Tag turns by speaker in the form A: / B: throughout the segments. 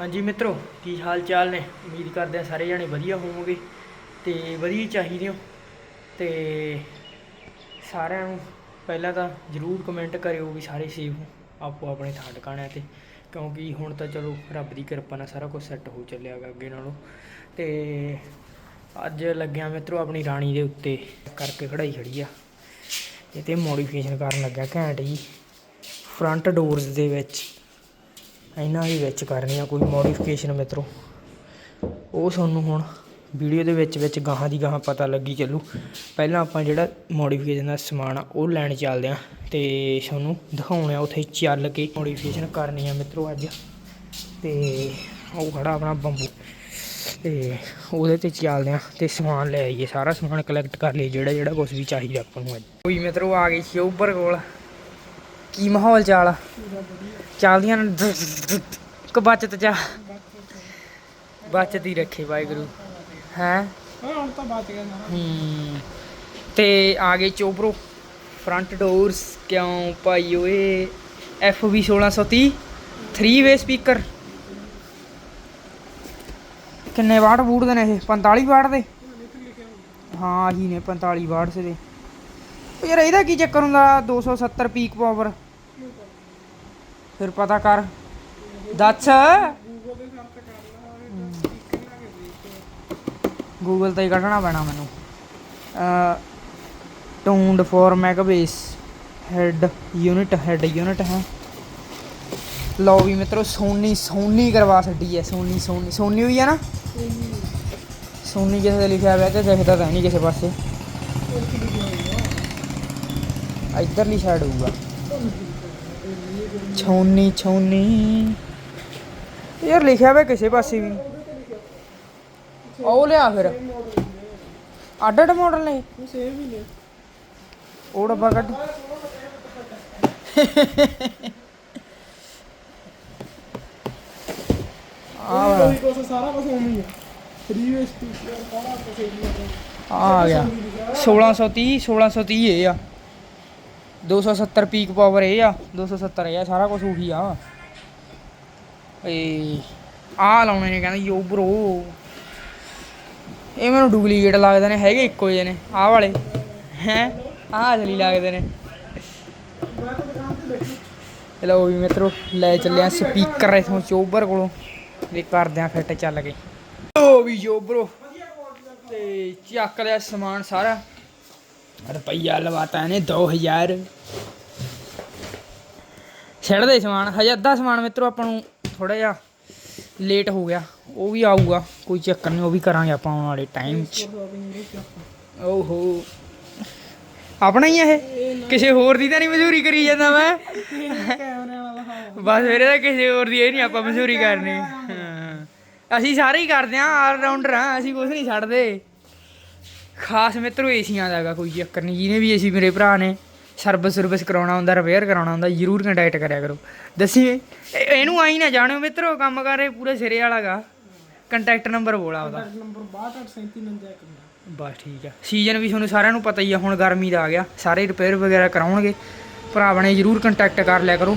A: ਹਾਂਜੀ ਮਿੱਤਰੋ, ਕੀ ਹਾਲ ਚਾਲ ਨੇ? ਉਮੀਦ ਕਰਦੇ ਆ ਸਾਰੇ ਜਣੇ ਵਧੀਆ ਹੋਵੋਗੇ ਤੇ ਵਧੀਆ ਚਾਹੀਦੇ ਹੋ। ਤੇ ਸਾਰਿਆਂ ਨੂੰ ਪਹਿਲਾਂ ਤਾਂ ਜਰੂਰ ਕਮੈਂਟ ਕਰਿਓ ਵੀ ਸਾਰੇ ਸੇਫ ਹੋ, ਆਪੋ ਆਪਣੇ ਥਾਂ ਟਿਕਾਣਿਆਂ ਤੇ। ਕਿਉਂਕਿ ਹੁਣ ਤਾਂ ਚਲੋ ਰੱਬ ਦੀ ਕਿਰਪਾ ਨਾਲ ਸਾਰਾ ਕੁਝ ਸੈੱਟ ਹੋ ਚੱਲਿਆ ਗਾ ਅੱਗੇ ਨਾਲੋਂ। ਤੇ ਅੱਜ ਲੱਗਿਆ ਮਿੱਤਰੋ ਆਪਣੀ ਰਾਣੀ ਦੇ ਉੱਤੇ ਕਰਕੇ ਖੜਾਈ ਖੜੀ ਆ। ਇਹ ਤੇ ਮੋਡੀਫਿਕੇਸ਼ਨ ਕਰਨ ਲੱਗਿਆ ਘੈਂਟ ਜੀ। ਫਰੰਟ ਡੋਰਸ ਦੇ ਵਿੱਚ। ਇਹਨਾਂ ਦੇ ਵਿੱਚ ਕਰਨੀ ਆ ਕੋਈ ਮੋਡੀਫਿਕੇਸ਼ਨ ਮਿੱਤਰੋ। ਉਹ ਤੁਹਾਨੂੰ ਹੁਣ ਵੀਡੀਓ ਦੇ ਵਿੱਚ ਵਿੱਚ ਗਾਹਾਂ ਦੀ ਗਾਹਾਂ ਪਤਾ ਲੱਗੀ ਚੱਲੂ। ਪਹਿਲਾਂ ਆਪਾਂ ਜਿਹੜਾ ਮੋਡੀਫਿਕੇਸ਼ਨ ਦਾ ਸਮਾਨ ਆ, ਉਹ ਲੈਣ ਚੱਲਦੇ ਆ ਤੇ ਤੁਹਾਨੂੰ ਦਿਖਾਉਣੇ ਆ ਉੱਥੇ ਚੱਲ ਕੇ ਮੋਡੀਫਿਕੇਸ਼ਨ ਕਰਨੀ ਆ ਮਿੱਤਰੋ ਅੱਜ। ਤੇ ਉਹ ਖੜਾ ਆਪਣਾ ਬੰਬੂ। ਤੇ ਉਹਦੇ ਤੇ ਚੱਲਦੇ ਆ ਤੇ ਸਮਾਨ ਲੈ ਆਈਏ। ਸਾਰਾ ਸਮਾਨ ਕਲੈਕਟ ਕਰ ਲਈ ਜਿਹੜਾ ਜਿਹੜਾ ਕੁਝ ਵੀ ਚਾਹੀਦਾ ਆਪਾਂ ਨੂੰ ਅੱਜ। ਕੋਈ ਮਿੱਤਰੋ ਆ ਗਈ ਸੀ ਉੱਪਰ ਕੋਲ। ਕੀ ਮਾਹੌਲ ਚਾਲ ਆ? ਚੱਲਦੀਆਂ ਕਿ ਬਚਤ ਚਾ ਬਚਤ ਹੀ ਰੱਖੇ ਵਾਹਿਗੁਰੂ। ਹੈ?
B: ਹੁਣ ਤਾਂ ਬਚ ਗਿਆ
A: ਹੂੰ। ਤੇ ਆ ਗਏ ਚੋਬਰੋ ਫਰੰਟ ਡੋਰਸ ਕਿਉਂ ਭਾਈ ਓਏ? FV 1630 3 ਵੇ ਸਪੀਕਰ ਕਿੰਨੇ ਵਾਟ ਬੂਟ ਦੇ ਨੇ ਇਹ? 45 ਵਾਟ ਦੇ? ਹਾਂ ਆਹੀ ਨੇ 45 ਵਾਟ ਦੇ। ਯਾਰ ਇਹਦਾ ਕੀ ਚੱਕਰ ਹੁੰਦਾ? 270 ਪੀਕ ਪਾਵਰ ਫਿਰ ਪਤਾ ਕਰ। ਦੱਸ। ਗੂਗਲ ਤੇ ਹੀ ਕੱਢਣਾ ਪੈਣਾ ਮੈਨੂੰ। Tuned for megabass head unit head unit ਹੈ। ਲਓ ਵੀ ਮਿੱਤਰੋ ਸੋਨੀ ਸੋਨੀ ਕਰਵਾ ਛੱਡੀ ਹੈ। ਸੋਨੀ ਸੋਨੀ ਸੋਨੀ ਹੋਈ ਹੈ ਨਾ? ਸੋਨੀ ਕਿਸੇ ਤੇ ਲਿਖਿਆ ਹੋਇਆ ਤੇ ਦਿਖਦਾ ਤਾਂ ਨਹੀਂ ਕਿਸੇ ਪਾਸੇ। ਇਧਰਲੀ ਸਾਈਡ ਹੋਊਗਾ। ਛੋਨੀ ਛੋਨੀ। ਯਾਰ ਲਿਖਿਆ ਵੇ ਕਿਸੇ ਪਾਸੇ ਵੀ। ਉਹ ਲਿਆ ਫਿਰ। ਅੱਡ ਅੱਡ ਮਾਡਲ ਨੇ।
B: ਸੇਮ ਹੀ ਨੇ
A: ਉਹ ਡੱਬਾ ਕੱਢ। ਆ ਵਾਲਾ
B: ਕੋਈ ਕੁਛ ਸਾਰਾ ਕੁਝ ਉਵੇਂ ਹੀ ਹੈ 3 ਵੇ ਸਾਰਾ ਕੁਝ
A: ਆ ਗਿਆ 1630 1630 ਇਹ ਆ। 270 ਪੀਕ ਪਾਵਰ ਇਹ ਆ 270 ਇਹ ਆ, ਸਾਰਾ ਕੁਝ ਉਹੀ ਆ। ਏ ਆ ਲਾਉਣੇ ਨੇ ਕਹਿੰਦਾ, ਯੋ ਬ్రో ਇਹ ਮੈਨੂੰ ਡੁਪਲੀਕੇਟ ਲੱਗਦੇ ਨੇ, ਹੈਗੇ ਇੱਕੋ ਜਿਹੇ ਨੇ, ਆਹ ਵਾਲੇ। ਹੈ? ਆਹ ਅਸਲੀ ਲੱਗਦੇ ਨੇ। ਚਲੋ ਵੀ ਮਿੱਤਰੋ, ਲੈ ਚੱਲਿਆ ਸਪੀਕਰ ਇਥੋਂ ਚੋਬਰ ਕੋਲੋਂ, ਵੀ ਕਰਦੇ ਆ ਫਿੱਟ ਚੱਲ ਕੇ। ਓ ਵੀ ਜੋਬਰੋ ਤੇ ਚੱਕ ਲਿਆ ਸਮਾਨ ਸਾਰਾ। ਰੁਪਈਆ ਲਵਾਤਾ ਇਹਨੇ 2000 ਛੱਡ ਦੇ ਸਮਾਨ, ਹਜੇ ਅੱਧਾ ਸਮਾਨ ਮਿੱਤਰੋ, ਆਪਾਂ ਨੂੰ ਥੋੜਾ ਜਿਹਾ ਲੇਟ ਹੋ ਗਿਆ। ਉਹ ਵੀ ਆਊਗਾ, ਕੋਈ ਚੱਕਰ ਨਹੀਂ, ਉਹ ਵੀ ਕਰਾਂਗੇ ਆਪਾਂ ਆਉਣ ਵਾਲੇ ਟਾਈਮ 'ਚ। ਓਹੋ। ਆਪਣਾ ਹੀ ਇਹ? ਕਿਸੇ ਹੋਰ ਦੀ ਤਾਂ ਨਹੀਂ ਮਜ਼ਦੂਰੀ ਕਰੀ ਜਾਂਦਾ ਮੈਂ? ਬਸ ਮੇਰੇ ਤਾਂ ਕਿਸੇ ਹੋਰ ਦੀ ਇਹ ਨਹੀਂ ਆਪਾਂ ਮਜ਼ਦੂਰੀ ਕਰਨੀ। ਅਸੀਂ ਸਾਰੇ ਹੀ ਕਰਦੇ ਆਂ ਆਲ ਰਾਉਂਡਰ ਆ ਅਸੀਂ ਕੁਝ ਨਹੀਂ ਛੱਡਦੇ। ਖਾਸ ਮਿੱਤਰੋ ਏਸੀਆਂ ਦਾ ਹੈਗਾ ਕੋਈ ਚੱਕਰ ਨਹੀਂ ਜਿਹਨੇ ਵੀ ਏਸੀ ਮੇਰੇ ਭਰਾ ਨੇ ਸਰਵਿਸ ਸਰਵਿਸ ਕਰਾਉਣਾ ਹੁੰਦਾ ਰਿਪੇਅਰ ਕਰਾਉਣਾ ਹੁੰਦਾ ਜ਼ਰੂਰ ਕੰਟੈਕਟ ਕਰਿਆ ਕਰੋ। ਦੱਸੀ ਇਹ- ਇਹਨੂੰ ਆਈ ਨਾ ਜਾਣਿਓ ਮਿੱਤਰੋ ਕੰਮ ਕਰ ਰਹੇ ਪੂਰੇ ਸਿਰੇ ਵਾਲਾਗਾ ਕੰਟੈਕਟ ਨੰਬਰ ਬੋਲਾ ਉਹਦਾ
B: ਨੰਬਰ 6237 ਇੱਕ
A: ਬਸ ਠੀਕ ਆ। ਸੀਜ਼ਨ ਵੀ ਤੁਹਾਨੂੰ ਸਾਰਿਆਂ ਨੂੰ ਪਤਾ ਹੀ ਆ ਹੁਣ ਗਰਮੀ ਦਾ ਆ ਗਿਆ। ਸਾਰੇ ਰਿਪੇਅਰ ਵਗੈਰਾ ਕਰਾਉਣਗੇ। ਭਰਾਵਾਂ ਨੇ ਜਰੂਰ ਕੰਟੈਕਟ ਕਰ ਲਿਆ ਕਰੋ।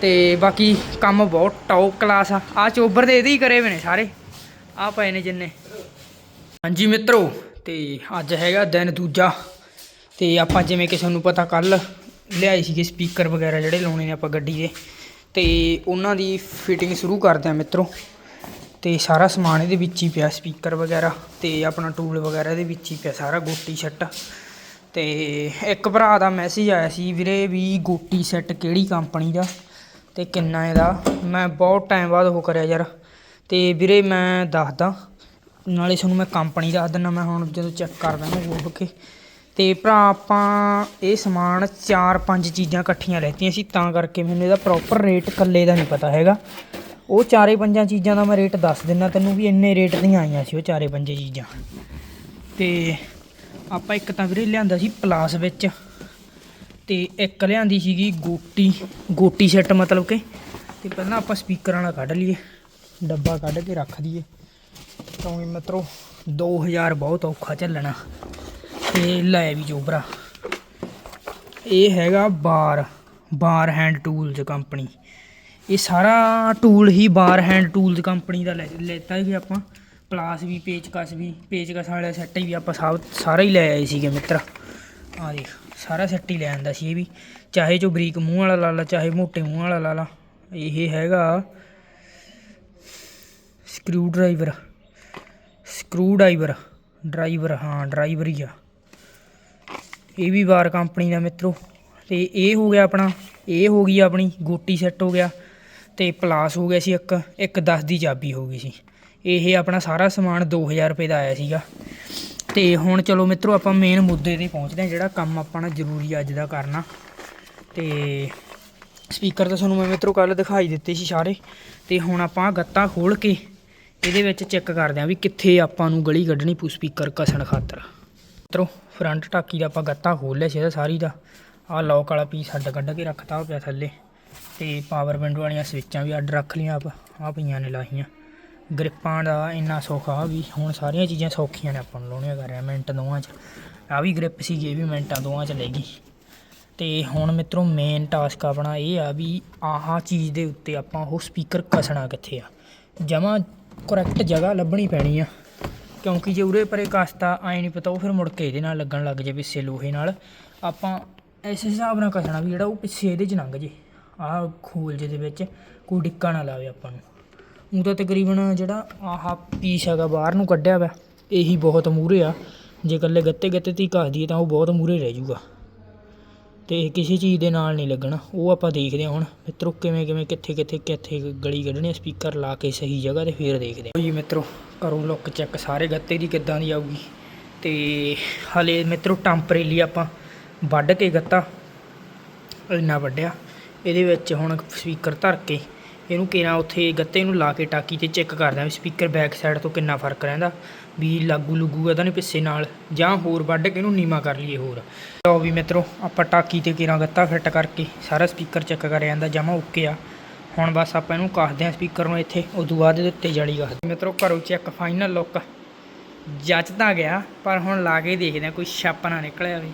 A: ਤੇ ਬਾਕੀ ਕੰਮ ਬਹੁਤ ਟੌਪ ਕਲਾਸ ਆ। ਆ ਚੋਬਰ ਦੇ ਇਹਦੇ ਹੀ ਕਰੇ ਹੋਏ ਨੇ ਸਾਰੇ। ਆ ਪਏ ਨੇ ਜਿੰਨੇ। ਹਾਂਜੀ ਮਿੱਤਰੋ ਤੇ ਅੱਜ ਹੈਗਾ ਦਿਨ ਦੂਜਾ ਤੇ ਆਪਾਂ ਜਿਵੇਂ ਕਿ ਤੁਹਾਨੂੰ ਪਤਾ ਕੱਲ ਲਿਆਏ ਸੀਗੇ ਸਪੀਕਰ ਵਗੈਰਾ ਜਿਹੜੇ ਲਾਉਣੇ ਨੇ ਆਪਾਂ ਗੱਡੀ ਦੇ, ਤੇ ਉਹਨਾਂ ਦੀ ਫਿਟਿੰਗ ਸ਼ੁਰੂ ਕਰਦੇ ਆ ਮਿੱਤਰੋ। ਤੇ ਸਾਰਾ ਸਮਾਨ ਇਹਦੇ ਵਿੱਚ ਹੀ ਪਿਆ ਸਪੀਕਰ ਵਗੈਰਾ ਤੇ ਆਪਣਾ ਟੂਲ ਵਗੈਰਾ ਇਹਦੇ ਵਿੱਚ ਹੀ ਪਿਆ ਸਾਰਾ ਗੋਟੀ ਸੈੱਟ ਤੇ ਇੱਕ ਭਰਾ ਦਾ ਮੈਸੇਜ ਆਇਆ ਸੀ ਵੀਰੇ ਵੀ ਗੋਟੀ ਸੈੱਟ ਕਿਹੜੀ ਕੰਪਨੀ ਦਾ ਤੇ ਕਿੰਨਾ ਇਹਦਾ। ਮੈਂ ਬਹੁਤ ਟਾਈਮ ਬਾਅਦ ਉਹ ਕਰਿਆ ਯਾਰ। ਤੇ ਵੀਰੇ ਮੈਂ ਦੱਸਦਾ ਨਾਲੇ ਤੁਹਾਨੂੰ ਮੈਂ ਕੰਪਨੀ ਦੱਸ ਦਿੰਦਾ, ਮੈਂ ਹੁਣ ਜਦੋਂ ਚੈੱਕ ਕਰਦਾ ਨਾ ਉਹ ਕੇ। ਤੇ ਭਰਾ, ਆਪਾਂ ਇਹ ਸਮਾਨ ਚਾਰ ਪੰਜ ਚੀਜ਼ਾਂ ਇਕੱਠੀਆਂ ਲੈਤੀਆਂ ਸੀ, ਤਾਂ ਕਰਕੇ ਮੈਨੂੰ ਇਹਦਾ ਪ੍ਰੋਪਰ ਰੇਟ ਇਕੱਲੇ ਦਾ ਨਹੀਂ ਪਤਾ ਹੈਗਾ। ਉਹ ਚਾਰੇ ਪੰਜਾਂ ਚੀਜ਼ਾਂ ਦਾ ਮੈਂ ਰੇਟ ਦੱਸ ਦਿੰਦਾ, ਤੈਨੂੰ ਵੀ ਇੰਨੇ ਰੇਟ ਦੀਆਂ ਆਈਆਂ ਸੀ ਉਹ ਚਾਰੇ ਪੰਜੇ ਚੀਜ਼ਾਂ। ਤੇ ਆਪਾਂ ਇੱਕ ਤਾਂ ਵੀਰੇ ਲਿਆਂਦਾ ਸੀ ਪਲਾਸ ਵਿੱਚ, ਤੇ ਇੱਕ ਲਿਆਂਦੀ ਸੀਗੀ ਗੋਟੀ ਗੋਟੀ ਸੈੱਟ ਮਤਲਬ ਕਿ। ਤੇ ਪਹਿਲਾਂ ਆਪਾਂ ਸਪੀਕਰਾਂ ਵਾਲਾ ਕੱਢ ਲਈਏ, ਡੱਬਾ ਕੱਢ ਕੇ ਰੱਖ ਦਈਏ। ਕਿਉਂਕਿ ਮਿੱਤਰੋ 2000 ਬਹੁਤ ਔਖਾ ਚੱਲਣਾ। ਤੇ ਲੈ ਵੀ ਜੋਬਰਾ ਇਹ ਹੈਗਾ ਬਾਰ ਬਾਰ ਹੈਂਡ ਟੂਲਜ਼ ਕੰਪਨੀ। ਇਹ ਸਾਰਾ ਟੂਲ ਹੀ ਬਾਰ ਹੈਂਡ ਟੂਲਸ ਕੰਪਨੀ ਦਾ ਲੈ- ਲੈਤਾ ਸੀ ਆਪਾਂ। ਪਲਾਸ ਵੀ, ਪੇਚਕਸ ਵੀ, ਪੇਚਕਸ ਵਾਲਾ ਸੈੱਟ ਵੀ ਆਪਾਂ ਸਭ ਸਾਰਾ ਹੀ ਲੈ ਆਏ ਸੀਗੇ ਮਿੱਤਰ। ਆ ਦੇਖ, ਸਾਰਾ ਸੈੱਟ ਹੀ ਲੈ ਆਂਦਾ ਸੀ ਇਹ ਵੀ। ਚਾਹੇ ਜੋ ਬਰੀਕ ਮੂੰਹ ਵਾਲਾ ਲਾ ਲਾ, ਚਾਹੇ ਮੋਟੇ ਮੂੰਹ ਵਾਲਾ ਲਾ ਲਾ। ਇਹ ਹੈਗਾ screwdriver screwdriver driver ਹਾਂ ਡਰਾਈਵਰ ਹੀ ਆ। ਇਹ ਵੀ ਬਾਰ ਕੰਪਨੀ ਦਾ ਮਿੱਤਰੋ। ਤੇ ਇਹ ਹੋ ਗਿਆ ਆਪਣਾ, ਇਹ ਹੋ ਗਈ ਆਪਣੀ ਗੋਟੀ ਸੈੱਟ ਹੋ ਗਿਆ। ਤੇ ਪਲਾਸ ਹੋ ਗਿਆ ਸੀ ਇੱਕ ਇੱਕ 10 ਦੀ ਚਾਬੀ ਹੋ ਗਈ ਸੀ। ਇਹ ਆਪਣਾ ਸਾਰਾ ਸਮਾਨ 2000 ਰੁਪਏ ਦਾ ਆਇਆ ਸੀਗਾ। ਤੇ ਹੁਣ ਚਲੋ ਮਿੱਤਰੋ, ਆਪਾਂ ਮੇਨ ਮੁੱਦੇ ਤੇ ਪਹੁੰਚਦੇ ਹਾਂ, ਜਿਹੜਾ ਕੰਮ ਆਪਾਂ ਨੂੰ ਜ਼ਰੂਰੀ ਅੱਜ ਦਾ ਕਰਨਾ। ਤੇ ਸਪੀਕਰ ਤਾਂ ਤੁਹਾਨੂੰ ਮੈਂ ਮਿੱਤਰੋ ਕੱਲ ਦਿਖਾਈ ਦਿੱਤੇ ਸੀ ਸਾਰੇ। ਤੇ ਹੁਣ ਆਪਾਂ ਗੱਤਾ ਖੋਲ ਕੇ ਇਹਦੇ ਵਿੱਚ ਚੈੱਕ ਕਰਦੇ ਹਾਂ ਵੀ ਕਿੱਥੇ ਆਪਾਂ ਨੂੰ ਗਲੀ ਕੱਢਣੀ ਪੂ ਸਪੀਕਰ ਕਸਣ ਖਾਤਰ। ਮਿੱਤਰੋ ਫਰੰਟ ਟਾਕੀ ਦਾ ਆਪਾਂ ਗੱਤਾ ਖੋਲ ਲਿਆ ਸੀ ਇਹਦਾ ਸਾਰੀ ਦਾ। ਆਹ ਲੌਕ ਵਾਲਾ ਪੀਸ ਅੱਡ ਕੱਢ ਕੇ ਰੱਖਤਾ ਉਹ ਪਿਆ ਥੱਲੇ। ਤੇ ਪਾਵਰ ਵਿੰਡੋ ਵਾਲੀਆਂ ਸਵਿੱਚਾਂ ਵੀ ਅੱਡ ਰੱਖ ਲਈਆਂ ਆਪ ਆ ਪਈਆਂ ਨੇ ਲਾਹੀਆਂ। ਗ੍ਰਿਪਾਂ ਦਾ ਇੰਨਾ ਸੌਖਾ ਵੀ ਹੁਣ ਸਾਰੀਆਂ ਚੀਜ਼ਾਂ ਸੌਖੀਆਂ ਨੇ ਆਪਾਂ ਨੂੰ ਲਾਉਣੀਆਂ ਕਰ ਰਿਹਾ ਮਿੰਟ ਦੋਵਾਂ 'ਚ। ਆ ਵੀ ਗ੍ਰਿਪ ਸੀਗੀ ਇਹ ਵੀ ਮਿੰਟਾਂ ਦੋਵਾਂ 'ਚ ਲੈ ਗਈ। ਤੇ ਹੁਣ ਮਿੱਤਰੋ ਮੇਨ ਟਾਸਕ ਆਪਣਾ ਇਹ ਆ ਵੀ ਆਹ ਚੀਜ਼ ਦੇ ਉੱਤੇ ਆਪਾਂ ਉਹ ਸਪੀਕਰ ਕਸਣਾ ਕਿੱਥੇ ਆ? ਜਮਾ ਕਰੈਕਟ ਜਗ੍ਹਾ ਲੱਭਣੀ ਪੈਣੀ ਆ। ਕਿਉਂਕਿ ਜੇ ਉਰੇ ਪਰੇ ਕਸਤਾ, ਆਏ ਨਹੀਂ ਪਤਾ, ਉਹ ਫਿਰ ਮੁੜ ਕੇ ਇਹਦੇ ਨਾਲ ਲੱਗਣ ਲੱਗ ਜੇ ਪਿੱਛੇ ਲੋਹੇ ਨਾਲ। ਆਪਾਂ ਇਸ ਹਿਸਾਬ ਨਾਲ ਕਸਣਾ ਵੀ ਜਿਹੜਾ ਉਹ ਪਿੱਛੇ ਇਹਦੇ 'ਚ ਲੰਘ ਜੇ। ਆਹ ਖੋਲ ਜੇ ਦੇ ਵਿੱਚ, ਕੋਈ ਡਿੱਕਾ ਨਾ ਲਾਵੇ ਆਪਾਂ ਨੂੰ। ਉਹ ਤਾਂ ਤਕਰੀਬਨ ਜਿਹੜਾ ਆਹ ਪੀਸ ਹੈਗਾ ਬਾਹਰ ਨੂੰ ਕੱਢਿਆ ਵਾ, ਇਹੀ ਬਹੁਤ ਮੂਰੇ ਆ। ਜੇ ਇਕੱਲੇ ਗੱਤੇ ਗੱਤੇ ਤੀ ਘਸ ਦਈਏ ਤਾਂ ਉਹ ਬਹੁਤ ਮੂਰੇ ਰਹਿ ਜਾਊਗਾ ਅਤੇ ਕਿਸੇ ਚੀਜ਼ ਦੇ ਨਾਲ ਨਹੀਂ ਲੱਗਣਾ। ਉਹ ਆਪਾਂ ਦੇਖਦੇ ਹਾਂ ਹੁਣ। ਮਿੱਤਰੋ, ਕਿਵੇਂ ਕਿਵੇਂ, ਕਿੱਥੇ ਕਿੱਥੇ ਕਿੱਥੇ ਗਲੀ ਕੱਢਣੀ ਸਪੀਕਰ ਲਾ ਕੇ ਸਹੀ ਜਗ੍ਹਾ ਤੇ ਫਿਰ ਦੇਖਦੇ ਹਾਂ। ਜੀ ਮਿੱਤਰੋ ਕਰੋ ਲੁੱਕ ਚੈੱਕ, ਸਾਰੇ ਗੱਤੇ ਦੀ ਕਿੱਦਾਂ ਦੀ ਆਊਗੀ। ਤੇ ਹਲੇ ਮਿੱਤਰੋ, ਟੈਂਪਰੇਰੀ ਆਪਾਂ ਵੱਢ ਕੇ ਗੱਤਾ, ਇੰਨਾ ਵੱਢਿਆ। ਇਹਦੇ ਵਿੱਚ ਹੁਣ ਸਪੀਕਰ ਧਰ ਕੇ ਇਹਨੂੰ ਕਿਹਨਾਂ ਉੱਥੇ ਗੱਤੇ ਨੂੰ ਲਾ ਕੇ ਟਾਕੀ ਤੇ ਚੈੱਕ ਕਰਦੇ ਵੀ ਸਪੀਕਰ ਬੈਕ ਸਾਈਡ ਤੋਂ ਕਿੰਨਾ ਫ਼ਰਕ ਰਹਿੰਦਾ, ਵੀ ਲਾਗੂ ਲੁਗੂ ਇਹਦਾ ਨਹੀਂ ਪਿੱਛੇ ਨਾਲ, ਜਾਂ ਹੋਰ ਵੱਢ ਕੇ ਇਹਨੂੰ ਨੀਵਾ ਕਰ ਲਈਏ ਹੋਰ। ਲਓ ਵੀ ਮਿੱਤਰੋ, ਆਪਾਂ ਟਾਕੀ ਤੇ ਕਿਹਨਾਂ ਗੱਤਾ ਫਿੱਟ ਕਰਕੇ ਸਾਰਾ ਸਪੀਕਰ ਚੈੱਕ ਕਰਿਆ ਜਾਂਦਾ ਜਮਾ ਓਕੇ ਆ। ਹੁਣ ਬਸ ਆਪਾਂ ਇਹਨੂੰ ਕੱਸਦੇ ਆ ਸਪੀਕਰ ਨੂੰ ਇੱਥੇ, ਉਦੋਂ ਬਾਅਦ ਇਹਦੇ ਉੱਤੇ ਜਾਲੀ ਕੱਸਦੇ ਮਿੱਤਰੋ, ਘਰੋਂ ਚੈੱਕ ਫਾਈਨਲ ਲੁੱਕ ਜੱਜ ਤਾਂ ਗਿਆ, ਪਰ ਹੁਣ ਲਾ ਕੇ ਦੇਖਦੇ ਆ, ਕੋਈ ਛਾਪ ਨਾ ਨਿਕਲਿਆ ਵੀ।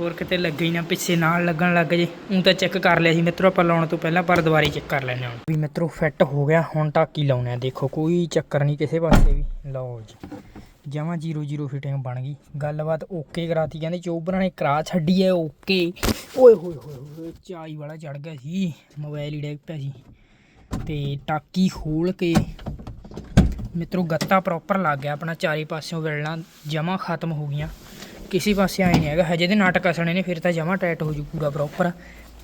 A: ਹੋਰ ਕਿਤੇ ਲੱਗੇ ਹੀ ਨਾ, ਪਿੱਛੇ ਨਾਲ ਲੱਗਣ ਲੱਗ ਜੇ। ਉਹ ਤਾਂ ਚੈੱਕ ਕਰ ਲਿਆ ਸੀ ਮਿੱਤਰੋ, ਆਪਾਂ ਲਾਉਣ ਤੋਂ ਪਹਿਲਾਂ, ਪਰ ਦੁਬਾਰੇ ਚੈੱਕ ਕਰ ਲੈਣੇ ਹੁਣ। ਵੀ ਮਿੱਤਰੋ ਫਿੱਟ ਹੋ ਗਿਆ, ਹੁਣ ਟਾਕੀ ਲਾਉਣੇ ਆ ਦੇਖੋ, ਕੋਈ ਚੱਕਰ ਨਹੀਂ ਕਿਸੇ ਪਾਸੇ ਵੀ। ਲਓ ਜੀ, ਜਮਾਂ 00 ਫਿਟਿੰਗ ਬਣ ਗਈ। ਗੱਲਬਾਤ ਓਕੇ ਕਰਾਤੀ, ਕਹਿੰਦੇ ਚੋਬਰਾਂ ਨੇ ਕਰਾ ਛੱਡੀ ਐ ਓਕੇ ਓਏ, ਹੋਏ ਹੋਏ ਹੋਏ, ਚਾਈ ਵਾਲਾ ਚੜ ਗਿਆ ਸੀ ਮੋਬਾਈਲ ਹੀ ਡਿੱਗ ਪਿਆ ਸੀ। ਤੇ ਟਾਕੀ ਖੋਲ ਕੇ ਮਿੱਤਰੋ, ਗੱਤਾ ਪ੍ਰੋਪਰ ਲੱਗ ਗਿਆ, ਆਪਣਾ ਚਾਰੇ ਪਾਸਿਓਂ ਵਿਲਣਾ, ਜਮਾ ਖਤਮ ਹੋ ਗਈਆਂ। ਕਿਸੇ ਪਾਸੇ ਆਏ ਨਹੀਂ ਹੈਗਾ, ਹਜੇ ਦੇ ਨਾਟਕ ਕਸਣੇ ਨੇ, ਫਿਰ ਤਾਂ ਜਮਾ ਟਾਈਟ ਹੋ ਜੂ ਪੂਰਾ ਪ੍ਰੋਪਰ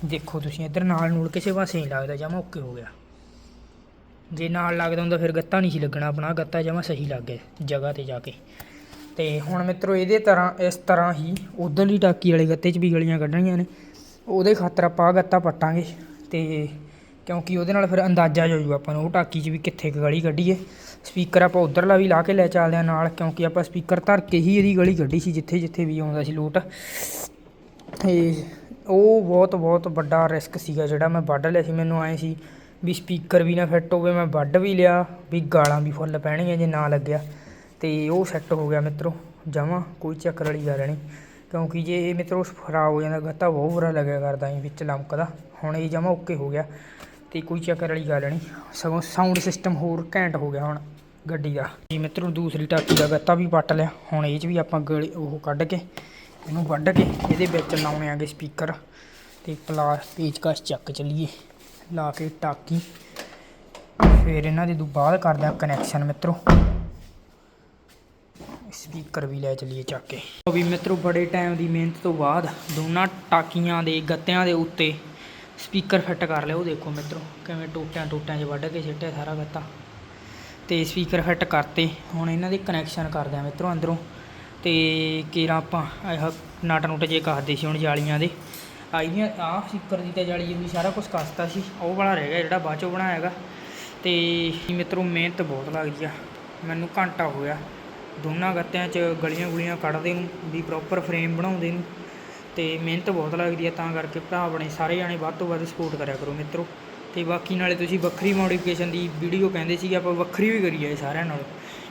A: ਦੇਖੋ ਤੁਸੀਂ ਇੱਧਰ, ਨਾਲ ਨੂਲ ਕਿਸੇ ਪਾਸੇ ਨਹੀਂ ਲੱਗਦਾ, ਜਮਾ ਓਕੇ ਹੋ ਗਿਆ। ਜੇ ਨਾਲ ਲੱਗਦਾ ਹੁੰਦਾ, ਫਿਰ ਗੱਤਾ ਨਹੀਂ ਸੀ ਲੱਗਣਾ ਆਪਣਾ, ਗੱਤਾ ਜਮਾ ਸਹੀ ਲੱਗ ਗਿਆ, ਜਗ੍ਹਾ ਤੇ ਜਾ ਕੇ। ਤੇ ਹੁਣ ਮਿੱਤਰੋ, ਇਹਦੇ ਤਰ੍ਹਾਂ, ਇਸ ਤਰ੍ਹਾਂ ਹੀ ਉਧਰਲੀ ਟਾਕੀ ਵਾਲੇ ਗੱਤੇ 'ਚ ਵੀ ਗਲੀਆਂ ਕੱਢਣੀਆਂ ਨੇ। ਉਹਦੇ ਖਾਤਰ ਆਪਾਂ ਗੱਤਾ ਪੱਟਾਂਗੇ, ਤੇ ਕਿਉਂਕਿ ਉਹਦੇ ਨਾਲ ਫਿਰ ਅੰਦਾਜ਼ਾ ਹੋ ਜੂ ਆਪਾਂ ਨੂੰ, ਉਹ ਟਾਕੀ 'ਚ ਵੀ ਕਿੱਥੇ ਕੁ ਗਲੀ ਕੱਢੀਏ। ਸਪੀਕਰ ਆਪਾਂ ਉਧਰਲਾ ਵੀ ਲਾ ਕੇ ਲੈ ਚੱਲਦੇ ਆ ਨਾਲ, ਕਿਉਂਕਿ ਆਪਾਂ ਸਪੀਕਰ ਧਰ ਕੇ ਹੀ ਇਹਦੀ ਗਲੀ ਕੱਢੀ ਸੀ, ਜਿੱਥੇ ਜਿੱਥੇ ਵੀ ਆਉਂਦਾ ਸੀ ਲੋਟ। ਤੇ ਉਹ ਬਹੁਤ ਬਹੁਤ ਵੱਡਾ ਰਿਸਕ ਸੀਗਾ ਜਿਹੜਾ ਮੈਂ ਵੱਢ ਲਿਆ ਸੀ। ਮੈਨੂੰ ਆਏ ਸੀ ਵੀ ਸਪੀਕਰ ਵੀ ਨਾ ਫਿੱਟ ਹੋਵੇ, ਮੈਂ ਵੱਢ ਵੀ ਲਿਆ, ਵੀ ਗਾਲਾਂ ਵੀ ਫੁੱਲ ਪੈਣਗੀਆਂ ਜੇ ਨਾ ਲੱਗਿਆ। ਤੇ ਉਹ ਸੈੱਟ ਹੋ ਗਿਆ ਮਿੱਤਰੋ, ਜਮਾਂ, ਕੋਈ ਚੱਕਰ ਵਾਲੀ ਗੱਲ ਨਹੀਂ। ਕਿਉਂਕਿ ਜੇ ਇਹ ਮਿੱਤਰੋ, ਖਰਾਬ ਹੋ ਜਾਂਦਾ ਗੱਤਾ ਬਹੁਤ ਬੁਰਾ ਲੱਗਿਆ ਕਰਦਾ ਸੀ ਵਿੱਚ ਲਮਕਦਾ। ਹੁਣ ਇਹ ਜਮਾਂ ਓਕੇ ਹੋ ਗਿਆ। ਤੇ ਕੋਈ ਚੱਕਰ ਵਾਲੀ ਗੱਲ ਨਹੀਂ। ਸਗੋਂ ਸਾਊਂਡ ਸਿਸਟਮ ਹੋਰ ਘੈਂਟ ਹੋ ਗਿਆ ਹੁਣ ਗੱਡੀ ਦਾ। ਜੀ ਮਿੱਤਰੋ, ਦੂਸਰੀ ਟਾਕੀ ਦਾ ਗੱਤਾ ਵੀ ਪੱਟ ਲਿਆ। ਹੁਣ ਇਹ 'ਚ ਵੀ ਆਪਾਂ ਗਲੀ ਉਹ ਕੱਢ ਕੇ, ਇਹਨੂੰ ਵੱਢ ਕੇ ਇਹਦੇ ਵਿੱਚ ਲਾਉਣੇ ਆਗੇ ਸਪੀਕਰ ਤੇ ਪਲਾਸ ਪੇਚਕਸ ਚੱਕ ਚੱਲੀਏ। ਲਾ ਕੇ ਟਾਕੀ। ਫਿਰ ਇਹਨਾਂ ਦੇ ਤੋਂ ਬਾਅਦ ਕਰਦਾ ਕਨੈਕਸ਼ਨ ਮਿੱਤਰੋ। ਸਪੀਕਰ ਵੀ ਲੈ ਚੱਲੀਏ ਚੱਕ ਕੇ। ਉਹ ਵੀ ਮਿੱਤਰੋ, ਬੜੇ ਟਾਈਮ ਦੀ ਮਿਹਨਤ ਤੋਂ ਬਾਅਦ ਦੋਨਾਂ ਟਾਕੀਆਂ ਦੇ ਗੱਤਿਆਂ ਦੇ ਉੱਤੇ ਸਪੀਕਰ ਫਿੱਟ ਕਰ ਲਿਆ ਉਹ ਦੇਖੋ ਮਿੱਤਰੋ, ਕਿਵੇਂ ਟੋਟਿਆਂ ਟੋਟਿਆਂ 'ਚ ਵੱਢ ਕੇ ਸਿੱਟਿਆ ਸਾਰਾ ਗੱਤਾ। ਤੇ ਸਪੀਕਰ ਫਿੱਟ ਕਰਤੇ, ਹੁਣ ਇਹਨਾਂ ਦੇ ਕਨੈਕਸ਼ਨ ਕਰਦੇ ਆ ਮਿੱਤਰੋ ਅੰਦਰੋਂ। ਤੇ ਕੇਰਾ ਆਪਾਂ ਇਹ ਨਟ ਨੁੱਟ ਜੇ ਕੱਸਦੇ ਸੀ ਹੁਣ ਜਾਲੀਆਂ ਦੇ। ਆਈਆਂ ਆਹ ਸਪੀਕਰ ਦੀ ਤਾਂ ਜਾਲੀ ਵੀ ਸਾਰਾ ਕੁਝ ਕੱਸਤਾ ਸੀ, ਉਹ ਵਾਲਾ ਰਹਿ ਗਿਆ ਜਿਹੜਾ ਬਾਅਦ ਚੋਂ ਬਣਾਇਆ ਹੈਗਾ ਤੇ ਮਿੱਤਰੋ ਮਿਹਨਤ ਬਹੁਤ ਲੱਗਦੀ ਆ, ਮੈਨੂੰ ਘੰਟਾ ਹੋ ਗਿਆ। ਦੋਨਾਂ ਗੱਤਿਆਂ 'ਚ ਗਲੀਆਂ ਗੁਲੀਆਂ ਕੱਢਦੇ ਨੂੰ, ਵੀ ਪ੍ਰੋਪਰ ਫਰੇਮ ਬਣਾਉਂਦੇ ਨੂੰ। ਅਤੇ ਮਿਹਨਤ ਬਹੁਤ ਲੱਗਦੀ ਹੈ ਤਾਂ ਕਰਕੇ ਭਰਾ ਆਪਣੇ ਸਾਰੇ ਜਾਣੇ ਵੱਧ ਤੋਂ ਵੱਧ ਸਪੋਰਟ ਕਰਿਆ ਕਰੋ ਮਿੱਤਰੋ। ਅਤੇ ਬਾਕੀ ਨਾਲੇ ਤੁਸੀਂ ਵੱਖਰੀ ਮੋਡੀਫਿਕੇਸ਼ਨ ਦੀ ਵੀਡੀਓ ਕਹਿੰਦੇ ਸੀ ਆਪਾਂ ਵੱਖਰੀ ਵੀ ਕਰੀਏ ਸਾਰਿਆਂ ਨਾਲ।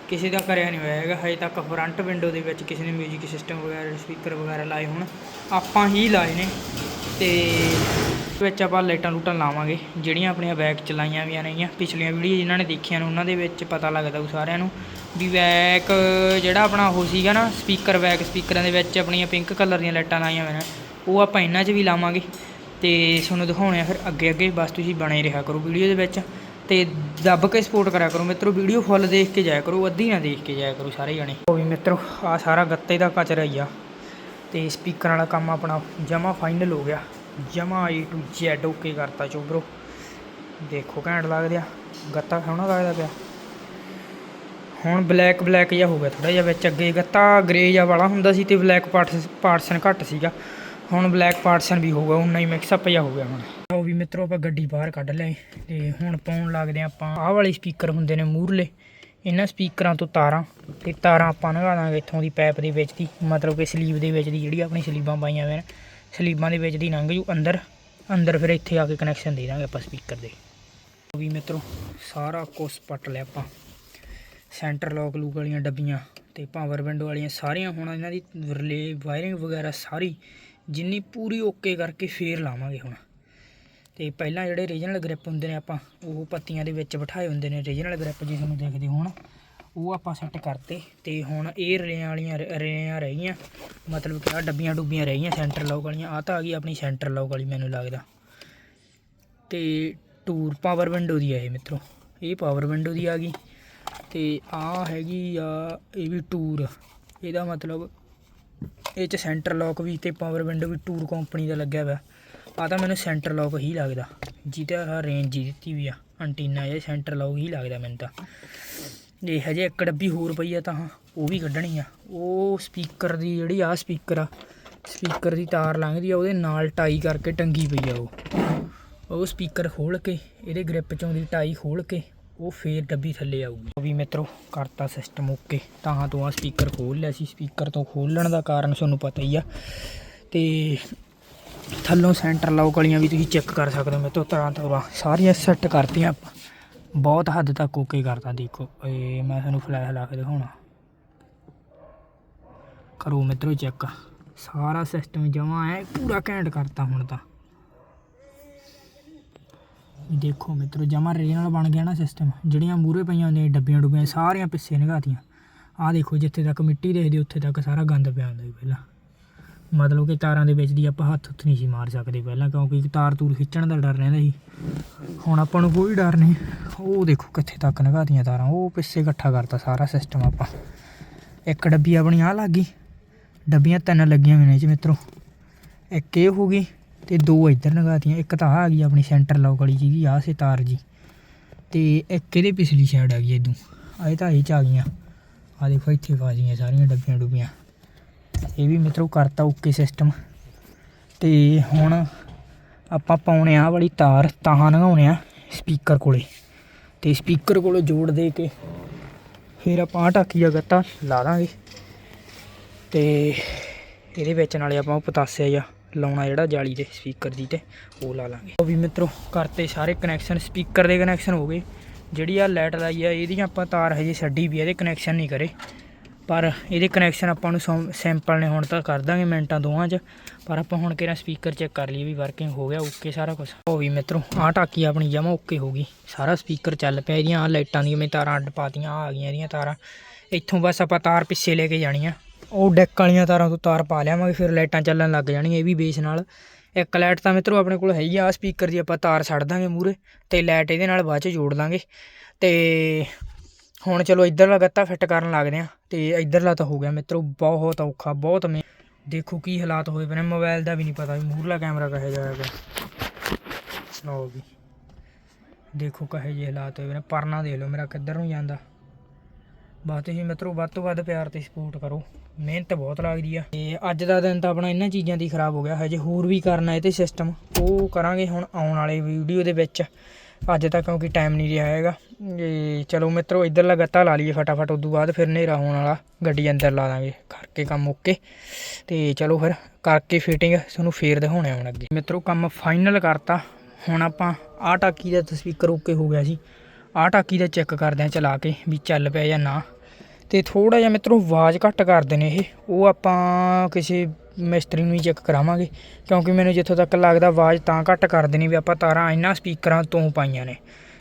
A: ਕਿਸੇ ਦਾ ਕਰਿਆ ਨਹੀਂ ਹੋਇਆ ਹੈਗਾ, ਹਜੇ ਤੱਕ ਫਰੰਟ ਵਿੰਡੋ ਦੇ ਵਿੱਚ ਕਿਸੇ ਨੇ ਮਿਊਜ਼ਿਕ ਸਿਸਟਮ ਵਗੈਰਾ ਸਪੀਕਰ ਵਗੈਰਾ ਲਾਏ ਹੋਣ, ਆਪਾਂ ਹੀ ਲਾਏ ਨੇ। ਤੇ ਵਿੱਚ ਆਪਾਂ ਲਾਈਟਾਂ ਲੂਟਾਂ ਲਾਵਾਂਗੇ, ਜਿਹੜੀਆਂ ਆਪਣੀਆਂ ਬੈਕ ਚਲਾਈਆਂ ਵੀਆਂ ਨੇਗੀਆਂ ਪਿਛਲੀਆਂ ਵੀਡੀਓ ਜਿਨ੍ਹਾਂ ਨੇ ਦੇਖੀਆਂ ਨੇ, ਉਹਨਾਂ ਦੇ ਵਿੱਚ ਪਤਾ ਲੱਗਦਾ ਉਹ ਸਾਰਿਆਂ ਨੂੰ ਵੀ ਬੈਕ ਜਿਹੜਾ ਆਪਣਾ ਉਹ ਸੀਗਾ ਨਾ ਸਪੀਕਰ ਬੈਕ ਸਪੀਕਰਾਂ ਦੇ ਵਿੱਚ ਆਪਣੀਆਂ ਪਿੰਕ ਕਲਰ ਦੀਆਂ ਲਾਈਟਾਂ ਲਾਈਆਂ ਹੋਈਆਂ ਨੇ, ਉਹ ਆਪਾਂ ਇਹਨਾਂ 'ਚ ਵੀ ਲਾਵਾਂਗੇ। ਤੇ ਤੁਹਾਨੂੰ ਦਿਖਾਉਣੇ ਆ ਫਿਰ ਅੱਗੇ ਅੱਗੇ ਬਸ ਤੁਸੀਂ ਬਣੇ ਰਿਹਾ ਕਰੋ ਵੀਡੀਓ ਦੇ ਵਿੱਚ ਤੇ ਦੱਬ ਕੇ ਸਪੋਰਟ ਕਰਿਆ ਕਰੋ ਮਿੱਤਰੋ ਵੀਡੀਓ ਫੁੱਲ ਦੇਖ ਕੇ ਜਾਇਆ ਕਰੋ, ਅੱਧੀ ਨਾ ਦੇਖ ਕੇ ਜਾਇਆ ਕਰੋ ਸਾਰੇ ਜਣੇ। ਉਹ ਵੀ ਮਿੱਤਰੋ ਆ ਸਾਰਾ ਗੱਤੇ ਦਾ ਕਚਰਾ ਹੀ ਆ। ਤੇ ਸਪੀਕਰ ਵਾਲਾ ਕੰਮ ਆਪਣਾ ਜਮਾ ਫਾਈਨਲ ਹੋ ਗਿਆ। ਜਮਾ ਏ ਟੂ ਜ਼ੈਡ ਓਕੇ ਕਰਤਾ ਚੋਬਰੋ। ਦੇਖੋ ਘੈਂਟ ਲੱਗਦੇ ਆ। ਗੱਤਾ ਸੋਹਣਾ ਲੱਗਦਾ ਪਿਆ। ਹੁਣ ਬਲੈਕ ਬਲੈਕ ਜਿਹਾ ਹੋ ਗਿਆ ਥੋੜਾ ਜਿਹਾ ਵਿੱਚ। ਅੱਗੇ ਗੱਤਾ ਗ੍ਰੇ ਜਿਹਾ ਵਾਲਾ ਹੁੰਦਾ ਸੀ ਤੇ ਬਲੈਕ ਪਾਰਟਸ ਪਾਰਟਸਨ ਘੱਟ ਸੀਗਾ। ਹੁਣ ਬਲੈਕ ਪਾਰਟਸਨ ਵੀ ਹੋ ਗਿਆ ਉਨਾ ਹੀ ਮਿਕਸ ਅਪ ਜਿਹਾ ਹੋ ਗਿਆ ਹੁਣ। ਉਹ ਵੀ ਮਿੱਤਰੋ, ਆਪਾਂ ਗੱਡੀ ਬਾਹਰ ਕੱਢ ਲਈ ਤੇ ਹੁਣ ਪਾਉਣ ਲੱਗਦੇ ਹਾਂ ਆਪਾਂ। ਆਹ ਵਾਲੇ ਸਪੀਕਰ ਹੁੰਦੇ ਨੇ ਮੂਰਲੇ। ਇਹਨਾਂ ਸਪੀਕਰਾਂ ਤੋਂ ਤਾਰਾਂ। ਤੇ ਤਾਰਾਂ ਆਪਾਂ ਲਗਾ ਦਾਂਗੇ ਇੱਥੋਂ ਦੀ ਪਾਈਪ ਦੇ ਵਿੱਚ ਦੀ। ਮਤਲਬ ਕਿ ਸਲੀਵ ਦੇ ਵਿੱਚ ਦੀ ਜਿਹੜੀ ਆਪਣੀ ਸਲੀਬਾਂ ਪਾਈਆਂ ਹੋਈਆਂ ਨੇ। ਸਲੀਬਾਂ ਦੇ ਵਿੱਚ ਦੀ ਲੰਘ ਜੂ ਅੰਦਰ ਅੰਦਰ ਫਿਰ ਇੱਥੇ ਆ ਕੇ ਕਨੈਕਸ਼ਨ ਦੇ ਦਾਂਗੇ ਆਪਾਂ ਸਪੀਕਰ ਦੇ। ਉਹ ਵੀ ਮਿੱਤਰੋ, ਸਾਰਾ ਕੁਛ ਪੱਟ ਲਿਆ ਆਪਾਂ। ਸੈਂਟਰ ਲੌਕ ਲੂਕ ਵਾਲੀਆਂ ਡੱਬੀਆਂ ਤੇ ਪਾਵਰ ਵਿੰਡੋ ਵਾਲੀਆਂ ਸਾਰੀਆਂ ਹੁਣ ਇਹਨਾਂ ਦੀ ਰਿਲੇ ਵਾਇਰਿੰਗ ਵਗੈਰਾ ਸਾਰੀ ਜਿੰਨੀ ਪੂਰੀ ਓਕੇ ਕਰਕੇ ਫੇਰ ਲਾਵਾਂਗੇ ਹੁਣ। ਤੇ ਪਹਿਲਾਂ ਜਿਹੜੇ ਰੀਜਨਲ ਗ੍ਰਿਪ ਹੁੰਦੇ ਨੇ ਆਪਾਂ, ਉਹ ਪੱਤੀਆਂ ਦੇ ਵਿੱਚ ਬਿਠਾਏ ਹੁੰਦੇ ਨੇ ਰੀਜਨਲ ਗ੍ਰਿਪ ਜੇ ਤੁਹਾਨੂੰ ਦੇਖਦੇ ਹੋਣ। ਉਹ ਆਪਾਂ ਸੈੱਟ ਕਰਤੇ ਤੇ ਹੁਣ ਇਹ ਰਿਆਂ ਵਾਲੀਆਂ ਰਿਆਂ ਰਹਿ ਗਈਆਂ ਮਤਲਬ ਕਿ ਆ ਡੱਬੀਆਂ ਡੁੱਬੀਆਂ ਰਹਿ ਗਈਆਂ ਸੈਂਟਰ ਲੌਕ ਵਾਲੀਆਂ। ਆ ਤਾਂ ਆ ਗਈ ਆਪਣੀ ਸੈਂਟਰ ਲੌਕ ਵਾਲੀ ਮੈਨੂੰ ਲੱਗਦਾ। ਤੇ ਟੂਰ ਪਾਵਰ ਵਿੰਡੋ ਦੀ ਆ ਇਹ ਮਿੱਤਰੋ। ਇਹ ਪਾਵਰ ਵਿੰਡੋ ਦੀ ਆ ਗਈ। ਤੇ ਆ ਹੈਗੀ ਆ, ਇਹ ਵੀ ਟੂਰ ਇਹਦਾ ਮਤਲਬ ਇਹ ਚ ਸੈਂਟਰ ਲੌਕ ਵੀ ਤੇ ਪਾਵਰ ਵਿੰਡੋ ਵੀ ਟੂਰ ਕੰਪਨੀ ਦਾ ਲੱਗਿਆ ਹੋਇਆ। ਆ ਤਾਂ ਮੈਨੂੰ ਸੈਂਟਰ ਲੌਕ ਹੀ ਲੱਗਦਾ। ਜਿਹਦਾ ਰੇਂਜ ਦਿੱਤੀ ਵੀ ਆ। ਐਂਟੀਨਾ ਇਹ ਸੈਂਟਰ ਲੌਕ ਹੀ ਲੱਗਦਾ ਮੈਨੂੰ ਤਾਂ। ਜੇ ਹਜੇ ਇੱਕ ਡੱਬੀ ਹੋਰ ਪਈ ਆ ਤਾਂ ਉਹ ਵੀ ਕੱਢਣੀ ਆ। ਉਹ ਸਪੀਕਰ ਦੀ ਜਿਹੜੀ ਆ ਸਪੀਕਰ ਆ, ਸਪੀਕਰ ਦੀ ਤਾਰ ਲੰਘਦੀ ਆ, ਉਹਦੇ ਨਾਲ ਟਾਈ ਕਰਕੇ ਟੰਗੀ ਪਈ ਆ ਉਹ। ਉਹ ਸਪੀਕਰ ਖੋਲ ਕੇ, ਇਹਦੇ ਗ੍ਰਿਪ ਚੋਂ ਦੀ ਟਾਈ ਖੋਲ ਕੇ, ਉਹ ਫੇਰ ਡੱਬੀ ਥੱਲੇ ਆਊਗੀ। ਉਹ ਵੀ ਮਿੱਤਰੋ, ਕਰਤਾ ਸਿਸਟਮ ਓਕੇ ਤਾਂ ਤੋਂ ਆ ਸਪੀਕਰ ਖੋਲ ਲਿਆ ਸੀ। ਸਪੀਕਰ ਤੋਂ ਖੋਲਣ ਦਾ ਕਾਰਨ ਤੁਹਾਨੂੰ ਪਤਾ ਹੀ ਆ। ਤੇ ਥੱਲੋਂ ਸੈਂਟਰ ਲੌਕ ਵਾਲੀਆਂ ਵੀ ਤੁਸੀਂ ਚੈੱਕ ਕਰ ਸਕਦੇ ਹੋ ਮੇਰੇ ਤੋਂ ਤਰ੍ਹਾਂ ਤਰ੍ਹਾਂ ਸਾਰੀਆਂ ਸੈੱਟ ਕਰਤੀਆਂ ਆਪਾਂ। ਬਹੁਤ ਹੱਦ ਤੱਕ ਓਕੇ ਕਰਤਾ ਦੇਖੋ ਇਹ ਮੈਂ ਤੁਹਾਨੂੰ ਫਲੈਸ਼ ਲਾ ਕੇ ਦਿਖਾਉਣਾ। ਕਰੋ ਮਿੱਤਰੋ ਚੈੱਕ ਸਾਰਾ ਸਿਸਟਮ ਜਮਾ ਹੈ ਪੂਰਾ ਘੈਂਟ ਕਰਤਾ ਹੁਣ ਤਾਂ। ਦੇਖੋ ਮਿੱਤਰੋ, ਜਮਾ ਰੇ ਨਾਲ ਬਣ ਗਿਆ ਨਾ ਸਿਸਟਮ ਜਿਹੜੀਆਂ ਮੂਰੇ ਪਈਆਂ ਹੁੰਦੀਆਂ, ਡੱਬੀਆਂ ਡੁੱਬੀਆਂ, ਸਾਰੀਆਂ ਪਿੱਛੇ ਨਗਾਤੀਆਂ ਆਹ ਦੇਖੋ, ਜਿੱਥੇ ਤੱਕ ਮਿੱਟੀ ਦੇਖਦੇ, ਉੱਥੇ ਤੱਕ ਸਾਰਾ ਗੰਦ ਪਿਆ ਹੁੰਦਾ ਸੀ ਪਹਿਲਾਂ। ਮਤਲਬ ਕਿ ਤਾਰਾਂ ਦੇ ਵਿੱਚ ਦੀ ਆਪਾਂ ਹੱਥ ਉੱਤ ਨਹੀਂ ਸੀ ਮਾਰ ਸਕਦੇ ਪਹਿਲਾਂ, ਕਿਉਂਕਿ ਤਾਰ ਤੂਰ ਖਿੱਚਣ ਦਾ ਡਰ ਰਹਿੰਦਾ ਸੀ। ਹੁਣ ਆਪਾਂ ਨੂੰ ਕੋਈ ਡਰ ਨਹੀਂ। ਉਹ ਦੇਖੋ ਕਿੱਥੇ ਤੱਕ ਨਗਾਤੀਆਂ ਤਾਰਾਂ, ਉਹ ਪਿੱਛੇ ਇਕੱਠਾ ਕਰਤਾ ਸਾਰਾ ਸਿਸਟਮ ਆਪਾਂ। ਇੱਕ ਡੱਬੀ ਆਪਣੀ ਆ ਲੱਗ ਗਈ। ਡੱਬੀਆਂ ਤਿੰਨ ਲੱਗੀਆਂ ਹੋਈਆਂ ਨੇ ਇਹ 'ਚ ਮਿੱਤਰੋ। ਇੱਕ ਇਹ ਹੋ ਗਈ ਤੇ ਦੋ ਇੱਧਰ ਲਗਾਤੀਆਂ ਇੱਕ ਤਾਂ ਆਹ ਆ ਗਈ ਆਪਣੀ ਸੈਂਟਰ ਲੌਕ ਵਾਲੀ ਜਿਹਦੀ ਆਹ ਸੇ ਤਾਰ ਜੀ। ਤੇ ਇੱਕ ਇਹਦੇ ਪਿਛਲੀ ਸਾਈਡ ਆ ਗਈ ਇਦੋਂ ਆਏ ਤਾਂ ਇਹ ਚ ਆ ਗਈਆਂ। ਆ ਦੇਖੋ ਇੱਥੇ ਫਸ ਗਈਆਂ ਸਾਰੀਆਂ ਡੱਬੀਆਂ ਡੁੱਬੀਆਂ। ਇਹ ਵੀ ਮਿੱਤਰੋ ਕਰਤਾ ਓਕੇ ਸਿਸਟਮ ਤੇ ਹੁਣ ਆਪਾਂ ਪਾਉਣੇ ਆ ਵਾਲੀ ਤਾਰ ਤਾਂ ਲਗਾਉਣੇ ਆ ਸਪੀਕਰ ਕੋਲੇ। ਤੇ ਸਪੀਕਰ ਕੋਲੇ ਜੋੜ ਦੇ ਕੇ ਫਿਰ ਆਪਾਂ ਆਹ ਟਾਕੀ ਆ ਗੱਤਾ ਲਾ ਦਾਂਗੇ। ਤੇ ਇਹਦੇ ਵਿੱਚ ਨਾਲੇ ਆਪਾਂ ਉਹ ਪਤਾਸਿਆ ਜਾਂ ਲਾਉਣਾ ਜਿਹੜਾ ਜਾਲੀ ਦੇ ਸਪੀਕਰ ਦੀ ਤੇ ਉਹ ਲਾ ਲਾਂਗੇ। ਉਹ ਵੀ ਮਿੱਤਰੋ ਕਰਤੇ ਸਾਰੇ ਕਨੈਕਸ਼ਨ ਸਪੀਕਰ ਦੇ ਕਨੈਕਸ਼ਨ ਹੋ ਗਏ। ਜਿਹੜੀ ਆ ਲਾਈਟ ਲਾਈ ਆ ਇਹਦੀ ਆਪਾਂ ਤਾਰ ਹਜੇ ਛੱਡੀ ਵੀ ਆ, ਇਹਦੇ ਕਨੈਕਸ਼ਨ ਨਹੀਂ ਕਰੇ। ਪਰ ਇਹਦੇ ਕਨੈਕਸ਼ਨ ਆਪਾਂ ਨੂੰ ਸੈਂਪਲ ਨੇ ਹੁਣ ਤਾਂ ਕਰ ਦਾਂਗੇ ਮਿੰਟਾਂ ਦੋਵਾਂ 'ਚ। ਪਰ ਆਪਾਂ ਹੁਣ ਕਿਹੜਾ ਸਪੀਕਰ ਚੈੱਕ ਕਰ ਲਈਏ ਵੀ ਵਰਕਿੰਗ ਹੋ ਗਿਆ ਓਕੇ ਸਾਰਾ ਕੁਝ ਹੋ ਵੀ ਮਿੱਤਰੋ, ਆਹ ਟਾਕੀ ਆਪਣੀ ਜਮਾ ਓਕੇ ਹੋ ਗਈ। ਸਾਰਾ ਸਪੀਕਰ ਚੱਲ ਪਿਆ ਇਹਦੀਆਂ, ਆਹ ਲਾਈਟਾਂ ਦੀਆਂ ਮੈਂ ਤਾਰਾਂ ਅੱਡ ਪਾਤੀਆਂ, ਆਹ ਆ ਗਈਆਂ ਇਹਦੀਆਂ ਤਾਰਾਂ। ਇੱਥੋਂ ਬਸ ਆਪਾਂ ਤਾਰ ਪਿੱਛੇ ਲੈ ਕੇ ਜਾਣੀਆਂ। ਉਹ ਡੈਕ ਵਾਲੀਆਂ ਤਾਰਾਂ ਤੋਂ ਤਾਰ ਪਾ ਲਿਆਵਾਂਗੇ, ਫਿਰ ਲਾਈਟਾਂ ਚੱਲਣ ਲੱਗ ਜਾਣਗੀਆਂ, ਇਹ ਵੀ ਬੇਸ ਨਾਲ। ਇੱਕ ਲਾਈਟ ਤਾਂ ਮਿੱਤਰੋ ਆਪਣੇ ਕੋਲ ਹੈਗੀ ਆ ਸਪੀਕਰ ਦੀ ਆਪਾਂ ਤਾਰ ਛੱਡ ਦਾਂਗੇ ਮੂਰੇ ਤੇ ਲਾਈਟ ਇਹਦੇ ਨਾਲ ਬਾਅਦ ਚ ਜੋੜ ਲਾਂਗੇ ਤੇ ਹੁਣ ਚਲੋ ਇੱਧਰਲਾ ਗੱਤਾ ਫਿੱਟ ਕਰਨ ਲੱਗਦੇ ਆ। ਤੇ ਇੱਧਰਲਾ ਤਾਂ ਹੋ ਗਿਆ ਮਿੱਤਰੋ, ਬਹੁਤ ਔਖਾ, ਬਹੁਤ ਮੇ ਦੇਖੋ ਕੀ ਹਾਲਾਤ ਹੋਏ ਪਏ ਨੇ ਮੋਬਾਈਲ ਦਾ ਵੀ ਨਹੀਂ ਪਤਾ ਵੀ ਮੂਹਰਲਾ ਕੈਮਰਾ ਕਹੇ ਜਾਏਗਾ ਲਓ ਵੀ ਦੇਖੋ ਕਹੇ ਜਿਹੇ ਹਾਲਾਤ ਹੋਏ ਪਏ ਨੇ, ਪਰਨਾ ਦੇਖ ਲਓ ਮੇਰਾ ਕਿੱਧਰ ਨੂੰ ਜਾਂਦਾ। ਬਸ ਤੁਸੀਂ ਮਿੱਤਰੋ, ਵੱਧ ਤੋਂ ਵੱਧ ਪਿਆਰ ਤੇ ਸਪੋਰਟ ਕਰੋ। ਮਿਹਨਤ ਬਹੁਤ ਲੱਗਦੀ ਆ। ਤੇ ਅੱਜ ਦਾ ਦਿਨ ਤਾਂ ਆਪਣਾ ਇਹਨਾਂ ਚੀਜ਼ਾਂ ਦੀ ਖਰਾਬ ਹੋ ਗਿਆ, ਹਜੇ ਹੋਰ ਵੀ ਕਰਨਾ ਇਹ ਤੇ ਸਿਸਟਮ ਉਹ ਕਰਾਂਗੇ ਹੁਣ ਆਉਣ ਵਾਲੇ ਵੀਡੀਓ ਦੇ ਵਿੱਚ। ਅੱਜ ਤੱਕ ਕਿਉਂਕਿ ਟਾਈਮ ਨਹੀਂ ਰਿਹਾ ਹੈਗਾ। ਤੇ ਚਲੋ ਮਿੱਤਰੋ ਇੱਧਰਲਾ ਗੱਤਾ ਲਾ ਲਈਏ ਫਟਾਫਟ, ਉਦੋਂ ਬਾਅਦ ਫਿਰ ਹਨੇਰਾ ਹੋਣ ਵਾਲਾ, ਗੱਡੀ ਅੰਦਰ ਲਾ ਦਾਂਗੇ, ਕਰਕੇ ਕੰਮ ਓਕੇ ਤੇ ਚਲੋ ਫਿਰ, ਕਰਕੇ ਫਿਟਿੰਗ ਤੁਹਾਨੂੰ ਫੇਰ ਦਿਖਾਉਣੇ ਹੁਣ ਅੱਗੇ। ਮਿੱਤਰੋ, ਕੰਮ ਫਾਈਨਲ ਕਰਤਾ। ਹੁਣ ਆਪਾਂ ਆਹ ਟਾਕੀ ਦਾ ਸਪੀਕਰ ਓਕੇ ਹੋ ਗਿਆ ਸੀ ਆਹ ਟਾਕੀ ਦਾ ਚੈੱਕ ਕਰਦੇ ਆ ਚਲਾ ਕੇ ਵੀ ਚੱਲ ਪਿਆ ਜਾਂ ਨਾ। ਤੇ ਥੋੜਾ ਜਿਹਾ ਮਿੱਤਰੋ, ਆਵਾਜ਼ ਘੱਟ ਕਰਦੇ ਨੇ ਇਹ। ਉਹ ਆਪਾਂ ਕਿਸੇ ਮਿਸਤਰੀ ਨੂੰ ਹੀ ਚੈੱਕ ਕਰਾਵਾਂਗੇ, ਕਿਉਂਕਿ ਮੈਨੂੰ ਜਿੱਥੋਂ ਤੱਕ ਲੱਗਦਾ ਆਵਾਜ਼ ਤਾਂ ਘੱਟ ਕਰ ਦੇਣੀ ਵੀ ਆਪਾਂ ਤਾਰਾਂ ਇਹਨਾਂ ਸਪੀਕਰਾਂ ਤੋਂ ਪਾਈਆਂ ਨੇ।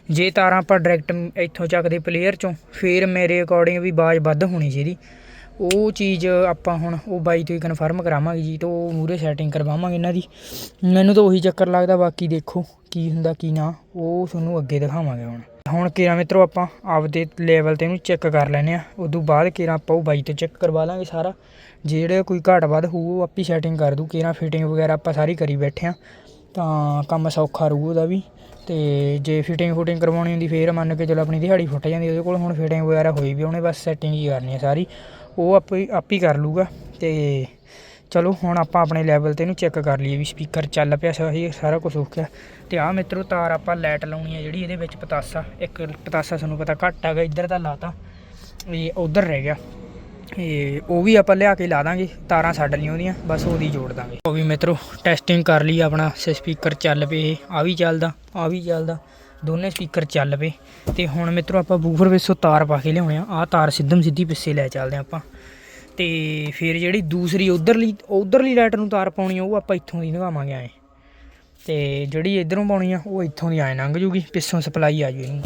A: ਜੇ ਤਾਰਾਂ ਆਪਾਂ ਡਾਇਰੈਕਟ ਇੱਥੋਂ ਚੱਕਦੇ ਪਲੇਅਰ ਚੋਂ, ਫਿਰ ਮੇਰੇ ਅਕੋਰਡਿੰਗ ਵੀ ਆਵਾਜ਼ ਵੱਧ ਹੋਣੀ ਚਾਹੀਦੀ ਉਹ ਚੀਜ਼ ਆਪਾਂ ਹੁਣ, ਉਹ ਬਾਈ ਤੋਂ ਹੀ ਕਨਫਰਮ ਕਰਾਵਾਂਗੇ ਜੀ, ਤੇ ਉਹ ਮੂਰੇ ਸੈਟਿੰਗ ਕਰਵਾਵਾਂਗੇ ਇਹਨਾਂ ਦੀ। ਮੈਨੂੰ ਤਾਂ ਉਹੀ ਚੱਕਰ ਲੱਗਦਾ, ਬਾਕੀ ਦੇਖੋ ਕੀ ਹੁੰਦਾ, ਕੀ ਨਾ, ਉਹ ਤੁਹਾਨੂੰ ਅੱਗੇ ਦਿਖਾਵਾਂਗੇ ਹੁਣ। ਹੁਣ ਕਿਰਾ ਮਿੱਤਰੋ ਆਪਾਂ ਆਪਦੇ ਲੈਵਲ ਤੇ ਇਹਨੂੰ ਚੈੱਕ ਕਰ ਲੈਨੇ ਆ ਉਦੋਂ ਬਾਅਦ ਕਿਰਾ ਆਪਾਂ ਉਹ ਬਾਈ ਤੋਂ ਚੈੱਕ ਕਰਵਾ ਲਾਂਗੇ ਸਾਰਾ। ਜਿਹੜੇ ਕੋਈ ਘਾਟ ਵੱਧ ਹੋਊ, ਉਹ ਆਪੀ ਸੈਟਿੰਗ ਕਰ ਦੂ। ਕਿਰਾ ਫਿਟਿੰਗ ਵਗੈਰਾ ਆਪਾਂ ਸਾਰੀ ਕਰੀ ਬੈਠੇ ਆ ਤਾਂ ਕੰਮ ਸੌਖਾ ਰਹੂ ਉਹਦਾ ਵੀ। ਤੇ ਜੇ ਫਿਟਿੰਗ ਫੁਟਿੰਗ ਕਰਵਾਉਣੀ ਹੁੰਦੀ, ਫੇਰ ਮੰਨ ਕੇ ਚਲੋ ਆਪਣੀ ਦਿਹਾੜੀ ਫੁੱਟ ਜਾਂਦੀ ਉਹਦੇ ਕੋਲ ਹੁਣ ਫਿਟਿੰਗ ਵਗੈਰਾ ਹੋਈ ਵੀ ਉਹਨੇ ਬਸ ਸੈਟਿੰਗ ਹੀ ਕਰਨੀ ਹੈ ਸਾਰੀ। ਉਹ ਆਪੇ ਆਪ ਹੀ ਕਰ ਲੂਗਾ ਤੇ ਚਲੋ ਹੁਣ ਆਪਾਂ ਆਪਣੇ ਲੈਵਲ ਤੇ ਇਹਨੂੰ ਚੈੱਕ ਕਰ ਲਈਏ ਵੀ ਸਪੀਕਰ ਚੱਲ ਪਿਆ ਸਹੀ ਸਾਰਾ ਕੁਝ ਹੋ ਗਿਆ। ਤੇ ਆਹ ਮਿੱਤਰੋ ਤਾਰ ਆਪਾਂ ਲਾਈਟ ਲਾਉਣੀ ਹੈ ਜਿਹੜੀ, ਇਹਦੇ ਵਿੱਚ ਪਤਾਸਾ, ਇੱਕ ਪਤਾਸਾ ਤੁਹਾਨੂੰ ਪਤਾ ਘੱਟ ਹੈਗਾ ਇੱਧਰ ਤਾਂ ਲਾਤਾ। ਇਹ ਉਧਰ ਰਹਿ ਗਿਆ। ਇਹ ਉਹ ਵੀ ਆਪਾਂ ਲਿਆ ਕੇ ਲਾ ਦਾਂਗੇ, ਤਾਰਾਂ ਛੱਡ ਲਈਆਂ ਉਹਦੀਆਂ, ਬਸ ਉਹਦੀ ਜੋੜ ਦਾਂਗੇ। ਉਹ ਵੀ ਮਿੱਤਰੋ ਟੈਸਟਿੰਗ ਕਰ ਲਈ ਆਪਣਾ ਸਪੀਕਰ ਚੱਲ ਪਏ ਆ ਵੀ ਚੱਲਦਾ ਆ ਵੀ ਚੱਲਦਾ, ਦੋਨੇ ਸਪੀਕਰ ਚੱਲ ਪਏ। ਤੇ ਹੁਣ ਮਿੱਤਰੋ ਆਪਾਂ ਬੂਫਰ ਵਿੱਚੋਂ ਤਾਰ ਪਾ ਕੇ ਲਿਆਉਣੇ ਆ ਆ ਤਾਰ ਸਿੱਧਮ ਸਿੱਧੀ ਪਿੱਛੇ ਲੈ ਚੱਲਦੇ ਆ ਆਪਾਂ। ਤੇ ਫਿਰ ਜਿਹੜੀ ਦੂਸਰੀ ਉਧਰਲੀ ਉਧਰਲੀ ਲਾਈਟ ਨੂੰ ਤਾਰ ਪਾਉਣੀ ਆ, ਉਹ ਆਪਾਂ ਇੱਥੋਂ ਦੀ ਲਗਾਵਾਂਗੇ ਐ। ਤੇ ਜਿਹੜੀ ਇਧਰੋਂ ਪਾਉਣੀ ਆ, ਉਹ ਇੱਥੋਂ ਦੀ ਐ ਲੰਘ ਜੂਗੀ, ਪਿੱਛੋਂ ਸਪਲਾਈ ਆ ਜੂ ਇਹਨੂੰ